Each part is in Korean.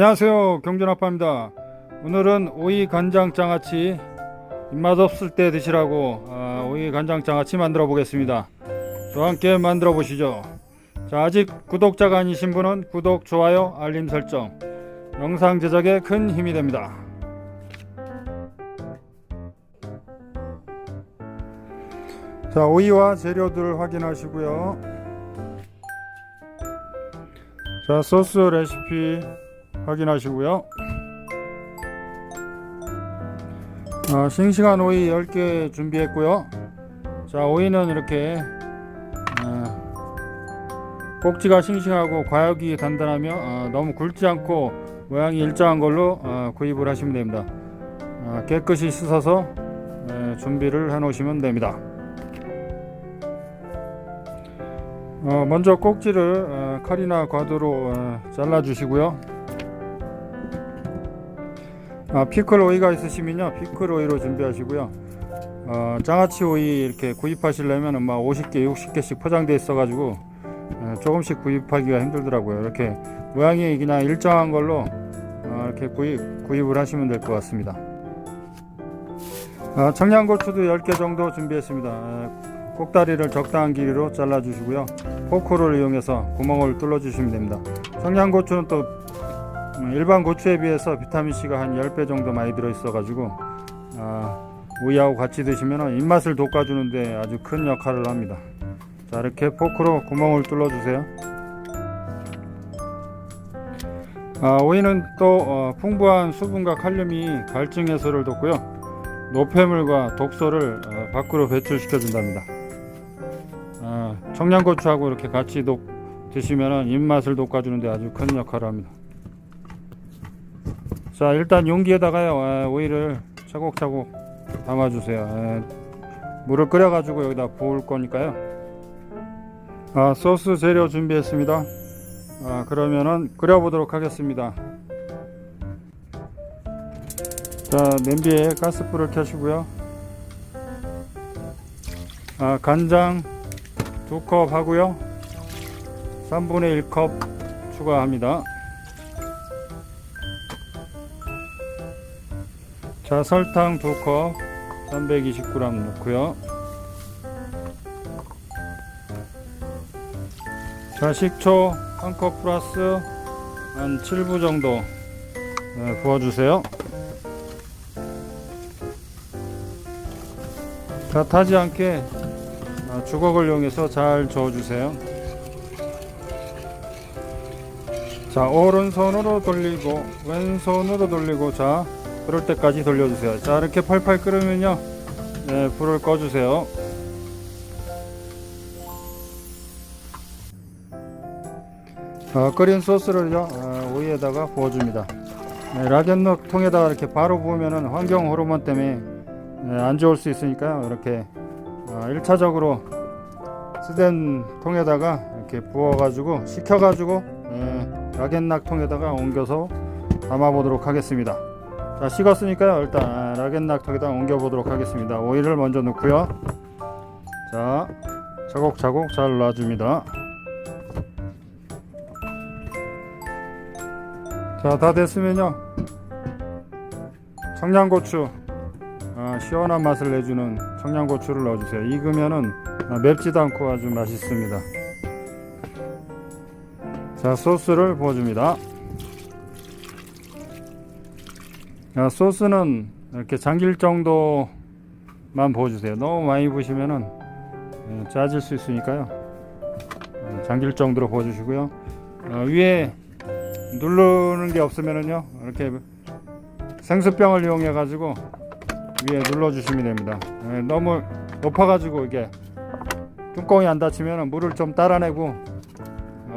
안녕하세요. 경준아빠입니다. 오늘은 오이 간장 장아찌 입맛 없을 때 드시라고 아, 오이 간장 장아찌 만들어 보겠습니다. 저와 함께 만들어 보시죠. 자 아직 구독자가 아니신 분은 구독 좋아요 알림 설정 영상 제작에 큰 힘이 됩니다. 자 오이와 재료들 확인하시고요. 자 소스 레시피 확인하시고요. 아, 싱싱한 오이 10개 준비했고요. 자, 오이는 이렇게 아, 꼭지가 싱싱하고 과육이 단단하며 아, 너무 굵지 않고 모양이 일정한 걸로 아, 구입을 하시면 됩니다. 아, 깨끗이 씻어서 에, 준비를 해 놓으시면 됩니다. 어, 먼저 꼭지를 어, 칼이나 과도로 어, 잘라 주시고요. 아, 피클 오이가 있으시면요. 피클 오이로 준비하시고요. 어, 장아찌 오이 이렇게 구입하시려면 막 50개 60개씩 포장되어 있어 가지고 어, 조금씩 구입하기가 힘들더라고요. 이렇게 모양이 그냥 일정한 걸로 어, 이렇게 구입, 구입을 하시면 될 것 같습니다. 아, 청양고추도 10개 정도 준비했습니다. 아, 꼭다리를 적당한 길이로 잘라 주시고요. 포크를 이용해서 구멍을 뚫어 주시면 됩니다. 청양고추는 또 음, 일반 고추에 비해서 비타민C가 한 10배 정도 많이 들어있어 가지고 아, 우유하고 같이 드시면 입맛을 돋궈주는데 아주 큰 역할을 합니다. 자 이렇게 포크로 구멍을 뚫어 주세요. 아, 오이는 또 어, 풍부한 수분과 칼륨이 갈증 해소를 돕고요. 노폐물과 독소를 어, 밖으로 배출시켜 준답니다. 아, 청양고추하고 이렇게 같이 독, 드시면 입맛을 돋궈주는데 아주 큰 역할을 합니다 자 일단 용기에다가요 에, 오이를 차곡차곡 담아주세요. 에, 물을 끓여 가지고 여기다 부을 거니까요. 아, 소스 재료 준비했습니다. 아, 그러면은 끓여 보도록 하겠습니다. 자 냄비에 가스불을 켜시고요. 아, 간장 두컵 하고요. 3분의 1컵 추가합니다 자 설탕 2컵 320g 넣고요. 자 식초 1컵 플러스 한 7부 정도 네, 부어주세요. 자 타지 않게 아, 주걱을 이용해서 잘 저어주세요. 자 오른손으로 돌리고 왼손으로 돌리고 자 그럴 때까지 돌려주세요. 자 이렇게 팔팔 끓으면요, 네, 불을 꺼주세요. 어, 끓인 소스를요 어, 오이에다가 부어줍니다. 네, 락앤락 통에다가 이렇게 바로 부으면은 환경 호르몬 때문에 네, 안 좋을 수 있으니까요. 이렇게 어, 1차적으로 쓰된 통에다가 이렇게 부어가지고 식혀가지고 네, 락앤락 통에다가 옮겨서 담아보도록 하겠습니다. 자 식었으니까요. 일단 락앤락통에다 옮겨보도록 하겠습니다. 오일을 먼저 넣고요. 자 차곡차곡 잘 놔줍니다. 자 다 됐으면요. 청양고추 아, 시원한 맛을 내주는 청양고추를 넣어주세요. 익으면은 아, 맵지도 않고 아주 맛있습니다. 자 소스를 부어줍니다 소스는 이렇게 잠길 정도만 부어주세요. 너무 많이 부으시면은 예, 짜질 수 있으니까요. 예, 잠길 정도로 부어주시고요. 어, 위에 누르는 게 없으면은요, 이렇게 생수병을 이용해 가지고 위에 눌러 주시면 됩니다. 예, 너무 높아 가지고 이게 뚜껑이 안 닫히면 물을 좀 따라내고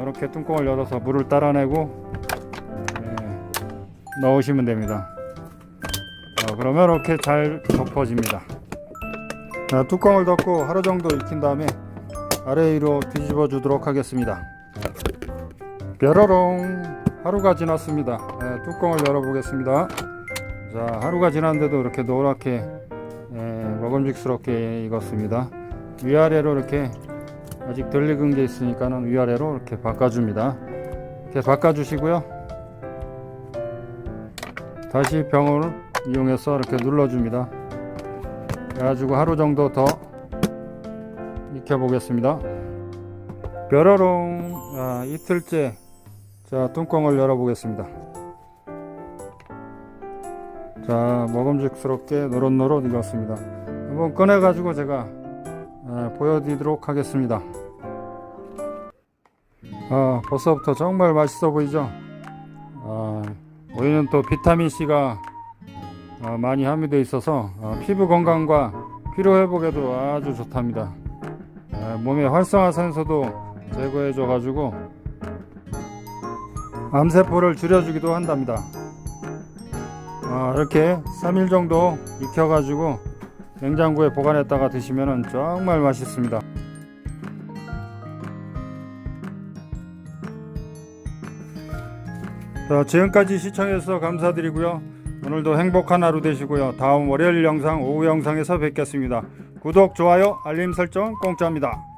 이렇게 뚜껑을 열어서 물을 따라내고 예, 넣으시면 됩니다. 어, 그러면 이렇게 잘 덮어집니다. 자, 뚜껑을 덮고 하루 정도 익힌 다음에 아래 위로 뒤집어 주도록 하겠습니다. 뾰로롱 하루가 지났습니다. 네, 뚜껑을 열어 보겠습니다. 자, 하루가 지났는데도 이렇게 노랗게 예, 먹음직스럽게 익었습니다. 위아래로 이렇게 아직 덜 익은 게 있으니까는 위아래로 이렇게 바꿔줍니다. 이렇게 바꿔주시고요. 다시 병을 이용해서 이렇게 눌러줍니다. 그래가지고 하루 정도 더 익혀 보겠습니다. 벼러롱 아, 이틀째 자 뚜껑을 열어 보겠습니다. 자 먹음직스럽게 노릇노릇 익었습니다. 한번 꺼내 가지고 제가 아, 보여드리도록 하겠습니다. 아, 벌써부터 정말 맛있어 보이죠? 아, 오이는 또 비타민 C가 아, 많이 함유되어 있어서 아, 피부 건강과 피로 회복에도 아주 좋답니다. 아, 몸의 활성화산소도 제거해줘 가지고 암세포를 줄여주기도 한답니다. 아, 이렇게 3일 정도 익혀 가지고 냉장고에 보관했다가 드시면 정말 맛있습니다. 자, 지금까지 시청해주셔서 감사드리고요. 오늘도 행복한 하루 되시고요. 다음 월요일 영상, 오후 영상에서 뵙겠습니다. 구독, 좋아요, 알림 설정 공짜입니다.